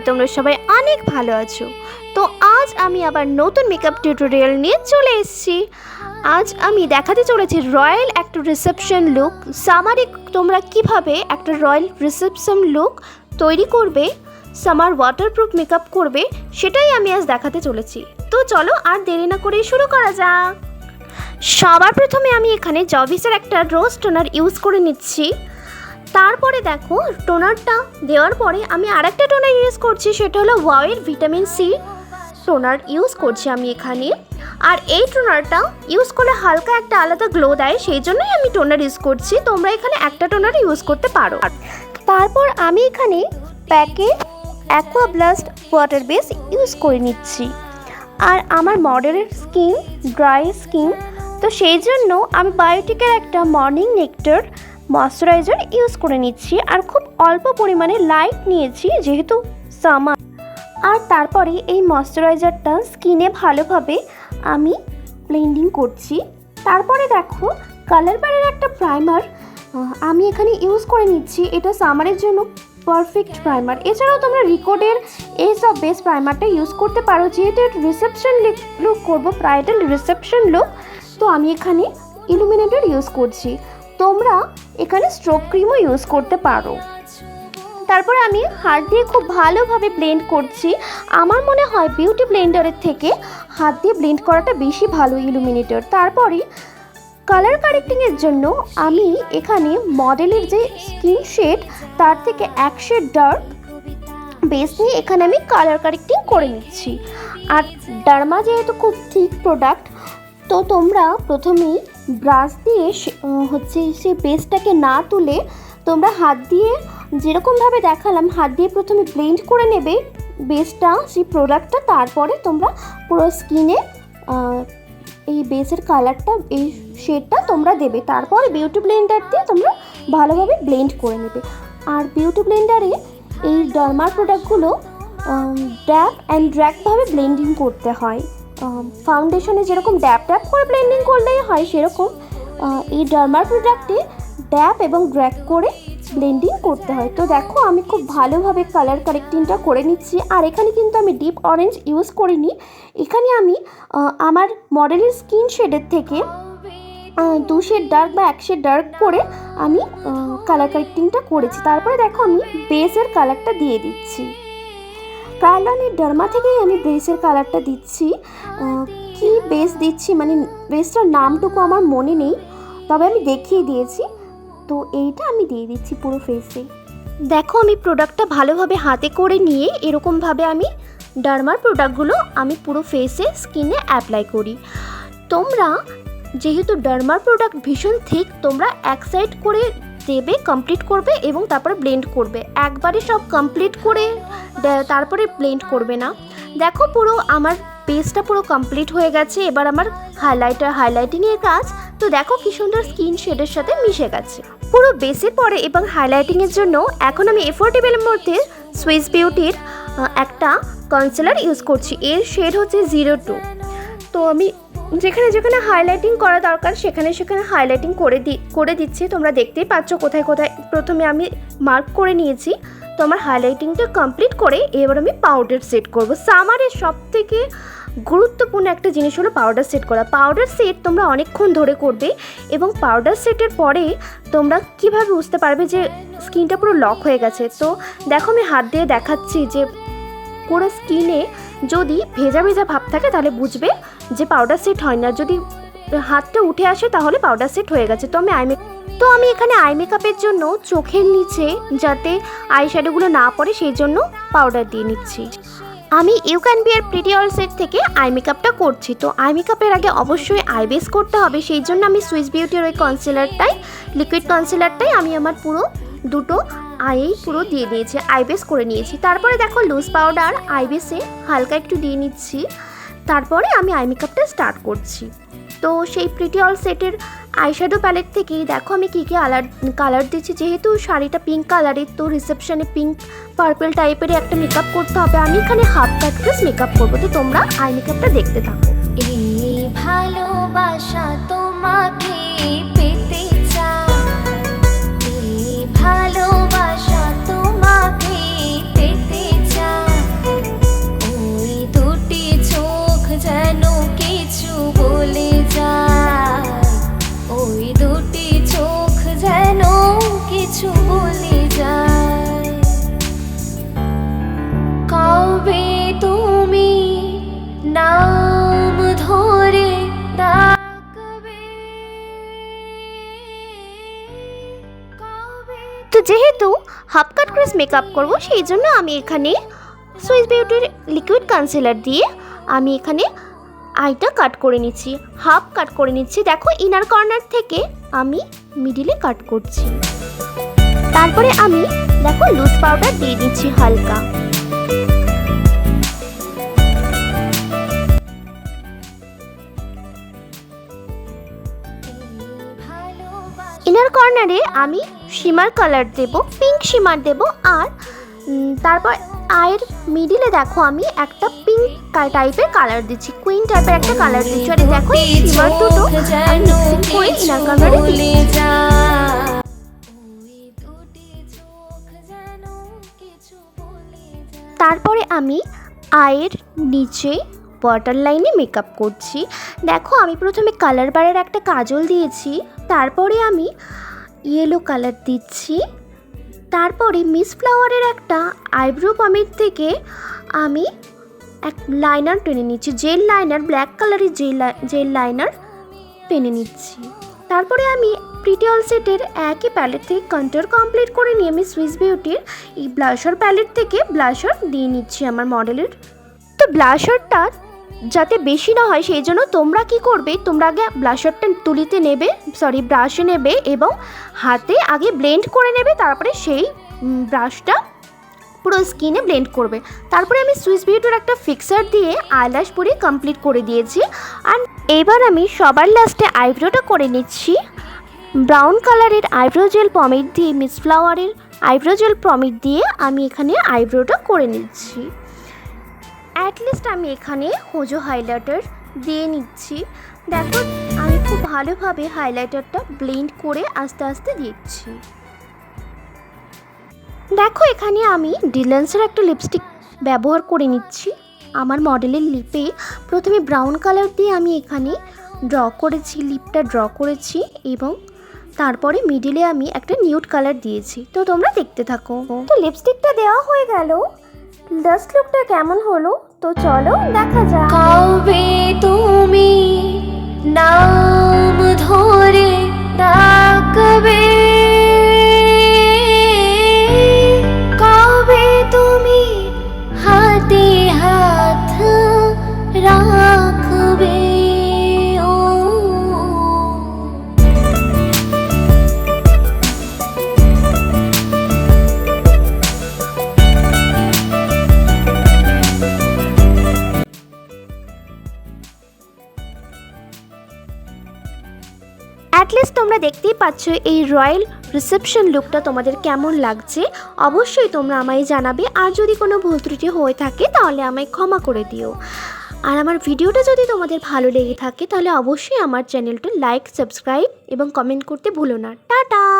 করি তোমরা সবাই অনেক ভালো আছো। তো আজ আমি আবার নতুন মেকআপ টিউটোরিয়াল নিয়ে চলে এসেছি। আজ আমি দেখাতে চলেছি রয়্যাল একটা রিসেপশন লুক সামারে তোমরা কীভাবে একটা রয়্যাল রিসেপশন লুক তৈরি করবে, সামার ওয়াটারপ্রুফ মেকআপ করবে, সেটাই আমি আজ দেখাতে চলেছি। তো চলো আর দেরি না করে শুরু করা যাক। সবার প্রথমে আমি এখানে জবিসের একটা রোজ টোনার ইউজ করে নিচ্ছি। তারপরে দেখো, টোনারটা দেওয়ার পরে আমি আরেকটা টোনার ইউজ করছি, সেটা হলো ওয়াওয়ের ভিটামিন সি টোনার ইউজ করছি আমি এখানে। আর এই টোনারটা ইউজ করলে হালকা একটা আলাদা গ্লো দেয়, সেই জন্যই আমি টোনার ইউজ করছি। তোমরা এখানে একটা টোনার ইউজ করতে পারো। তারপর আমি এখানে প্যাকে aqua blast water base use করে নিচ্ছি। আর আমার মডেলের স্কিন ড্রাই স্কিন তো সেই জন্য আমি বায়োটিকের একটা মর্নিং নেক্টার ময়শ্চারাইজার ইউজ করে নিচ্ছি আর খুব অল্প পরিমাণে লাইট নিয়েছি যেহেতু সামার আর তারপরে এই ময়শ্চারাইজারটা স্কিনে ভালোভাবে আমি ব্লেন্ডিং করছি। তারপরে দেখো কালার বারের একটা প্রাইমার আমি এখানে ইউজ করে নিচ্ছি। এটা সামারের জন্য পারফেক্ট প্রাইমার এছাড়াও তোমরা রিকোডের এই সব বেস প্রাইমারটা ইউজ করতে পারো। যেহেতু রিসেপশন লুক করব ব্রাইডাল রিসেপশন লুক তো আমি এখানে ইলুমিনেটর ইউজ করছি। তোমরা এখানে স্ট্রোক ক্রিমও ইউজ করতে পারো। তারপরে আমি হাত দিয়ে খুব ভালোভাবে ব্লেন্ড করছি। আমার মনে হয় বিউটি ব্লেন্ডারের থেকে হাত দিয়ে ব্লেন্ড করাটা বেশি ভালো ইলুমিনেটর তারপরে কালার কারেক্টিংয়ের জন্য আমি এখানে মডেলের যে স্কিন শেড তার থেকে এক শেড ডার্ক বেস নিয়ে এখানে আমি কালার কারেক্টিং করে নিচ্ছি। আর ডার্মা যেহেতু খুব থিক প্রোডাক্ট তো তোমরা প্রথমেই ব্রাশ দিয়ে হচ্ছে সেই বেসটাকে না তুলে তোমরা হাত দিয়ে যেরকমভাবে দেখালাম, হাত দিয়ে প্রথমে ব্লেন্ড করে নেবে বেসটা সেই প্রোডাক্টটা তারপরে তোমরা পুরো স্কিনে এই বেসের কালারটা এই শেডটা তোমরা দেবে। তারপরে বিউটি ব্লেন্ডার দিয়ে তোমরা ভালোভাবে ব্লেন্ড করে নেবে। আর বিউটি ব্লেন্ডারে এই ডার্মার প্রোডাক্টগুলো ড্যাপ অ্যান্ড ড্র্যাকভাবে ব্লেন্ডিং করতে হয়। ফাউন্ডেশনে যেরকম ড্যাপ ড্যাপ করে ব্লেন্ডিং করলেই হয়, সেরকম এই ডার্মার প্রোডাক্টে ড্যাপ এবং ড্র্যাক করে ব্লেন্ডিং করতে হয়। তো দেখো, আমি খুব ভালোভাবে কালার কারেক্টিংটা করে নিচ্ছি। আর এখানে কিন্তু আমি ডিপ অরেঞ্জ ইউজ করিনি। এখানে আমি আমার মডেলের স্কিন শেডের থেকে দু শেড ডার্ক বা এক শেড ডার্ক করে আমি কালার কারেক্টিংটা করেছি। তারপরে দেখো, আমি বেসের কালারটা দিয়ে দিচ্ছি। কার্লনের ডার্মা থেকেই আমি বেসের কালারটা দিচ্ছি। কি বেস দিচ্ছি? মানে বেসটার নামটুকু আমার মনে নেই, তবে আমি দেখিয়ে দিয়েছি। তো এইটা আমি দিয়ে দিচ্ছি পুরো ফেসে দেখো আমি প্রোডাক্টটা ভালোভাবে হাতে করে নিয়ে এরকমভাবে আমি ডার্মার প্রোডাক্টগুলো আমি পুরো ফেসে স্কিনে অ্যাপ্লাই করি। তোমরা যেহেতু ডার্মার প্রোডাক্ট ভীষণ থিক তোমরা এক সাইড করে দেবে কমপ্লিট করবে এবং তারপরে ব্লেন্ড করবে। একবারে সব কমপ্লিট করে তারপরে ব্লেন্ড করবে না। দেখো পুরো আমার বেসটা পুরো কমপ্লিট হয়ে গেছে, এবার আমার হাইলাইটার হাইলাইটিংয়ের কাজ। তো দেখো কি সুন্দর স্কিন শেডের সাথে মিশে গেছে। পুরো বেসের পরে এবং হাইলাইটিংয়ের জন্য এখন আমি এফোর্টেবলের মধ্যে সুইস বিউটির একটা কনসিলার ইউজ করছি। এর শেড হচ্ছে জিরো টু তো আমি যেখানে যেখানে হাইলাইটিং করা দরকার, সেখানে সেখানে হাইলাইটিং করে দি, করে দিচ্ছি। তোমরা দেখতেই পাচ্ছ কোথায় কোথায় প্রথমে আমি মার্ক করে নিয়েছি। তো আমার হাইলাইটিংটা কমপ্লিট করে এবার আমি পাউডার সেট করব। সামারের সব থেকে গুরুত্বপূর্ণ একটা জিনিস হলো পাউডার সেট করা। পাউডার সেট তোমরা অনেকক্ষণ ধরে করবে এবং পাউডার সেটের পরে তোমরা কীভাবে বুঝতে পারবে যে স্কিনটা পুরো লক হয়ে গেছে? তো দেখো আমি হাত দিয়ে দেখাচ্ছি যে পুরো স্কিনে যদি ভেজা ভেজা ভাব থাকে তাহলে বুঝবে যে পাউডার সেট হয় না, যদি হাতটা উঠে আসে তাহলে পাউডার সেট হয়ে গেছে। তো আমি আই তো আমি এখানে আই মেকআপের জন্য চোখের নিচে যাতে আই শ্যাডোগুলো না পড়ে, সেই জন্য পাউডার দিয়ে নিচ্ছি। আমি you can bear pretty all set থেকে আই মেকআপটা করছি। তো আই মেকআপের আগে অবশ্যই আই বেস করতে হবে। সেই জন্য আমি সুইস বিউটির ওই কনসিলারটাই লিকুইড কনসিলারটাই আমি আমার পুরো দুটো আইয়েই পুরো দিয়ে দিয়েছি আই বেস করে নিয়েছি। তারপরে দেখো লুজ পাউডার আই বেসে হালকা একটু দিয়ে নিচ্ছি। তারপরে আমি আই মেকআপটা স্টার্ট করছি। তো সেই প্রিটি অল সেটের আইশ্যাডো প্যালেট থেকেই দেখো আমি কী কী আলার কালার দিচ্ছি। যেহেতু শাড়িটা পিঙ্ক কালারের তো রিসেপশনে পিঙ্ক পার্পেল টাইপের একটা মেকআপ করতে হবে। আমি এখানে হাফ প্যাকেজ মেকআপ করব। তো তোমরা আই মেকআপটা দেখতে থাকো। এই ভালোবাসা তোমাকে যেহেতু হাফ কাট ক্রিস মেকআপ করব, সেই জন্য আমি এখানে সুইস বিউটির লিকুইড কনসিলার দিয়ে আমি এখানে আইটা কাট করে নিচ্ছি হাফ কাট করে নিচ্ছি। দেখো ইনার কর্নার থেকে আমি মিডিলে কাট করছি। তারপরে আমি দেখো লুজ পাউডার দিয়ে দিচ্ছি হালকা। ইনার কর্নারে আমি শিমার কালার দেব পিঙ্ক শিমার দেব আর তারপর আয়ের মিডিলে দেখো আমি একটা পিঙ্ক টাইপের কালার দিচ্ছি কুইন টাইপের একটা কালার দিচ্ছি। আর দেখো শিমার দুটো করে ইনার তারপরে আমি আয়ের নিচে ওয়াটার লাইনে মেকআপ করছি। দেখো আমি প্রথমে কালার বারের একটা কাজল দিয়েছি তারপরে আমি ইয়েলো কালার দিচ্ছি। তারপরে মিস ফ্লাওয়ারের একটা আইব্রো পমের থেকে আমি এক লাইনার টেনে নিচ্ছি। জেল লাইনার ব্ল্যাক কালারের জেল জেল লাইনার টেনে নিচ্ছি। তারপরে আমি প্রিটিঅল সেটের একই প্যালেট থেকে কন্ট্রোল কমপ্লিট করে নিয়ে আমি সুইস বিউটির এই ব্লাশার প্যালেট থেকে ব্লাশার দিয়ে নিচ্ছি আমার মডেলের তো ব্লাশারটা যাতে বেশি না হয়, সেই জন্য তোমরা কি করবে? তোমরা আগে ব্লাশারটা তুলিতে নেবে সরি ব্রাশে নেবে এবং হাতে আগে ব্লেন্ড করে নেবে, তারপরে সেই ব্রাশটা পুরো স্কিনে ব্লেন্ড করবে। তারপরে আমি সুইস বিউটির একটা ফিক্সার দিয়ে আইল্যাশ পরে কমপ্লিট করে দিয়েছি। আর এবার আমি সবার লাস্টে আইব্রোটা করে নিচ্ছি। ব্রাউন কালারের আইব্রো জেল পমিট দিয়ে মিস ফ্লাওয়ারের আইব্রো জেল পমিট দিয়ে আমি এখানে আইব্রোটা করে নিচ্ছি। অ্যাটলিস্ট আমি এখানে হোজো হাইলাইটার দিয়ে নিচ্ছি। দেখো, আমি খুব ভালোভাবে হাইলাইটারটা ব্লেন্ড করে আস্তে আস্তে দিচ্ছি। দেখো, এখানে আমি ডিলেন্সের একটা লিপস্টিক ব্যবহার করে নিচ্ছি। আমার মডেলের লিপে প্রথমে ব্রাউন কালার দিয়ে আমি এখানে ড্র করেছি লিপটা ড্র করেছি এবং তারপরে মিডিলে আমি একটা নিউড কালার দিয়েছি। তো তোমরা দেখতে থাকো। তো লিপস্টিকটা দেওয়া হয়ে গেল। লাস্ট লুকটা কেমন হলো? তো চলো দেখা যাক। তোমরা দেখতেই পাচ্ছ এই রয়্যাল রিসেপশন লুকটা তোমাদের কেমন লাগছে। অবশ্যই তোমরা আমায় জানাবে, আর যদি কোনো ভুল ত্রুটি হয়ে থাকে তাহলে আমায় ক্ষমা করে দিও। আর আমার ভিডিওটা যদি তোমাদের ভালো লেগে থাকে তাহলে অবশ্যই আমার চ্যানেলটা লাইক, সাবস্ক্রাইব এবং কমেন্ট করতে ভুলো না। টাটা!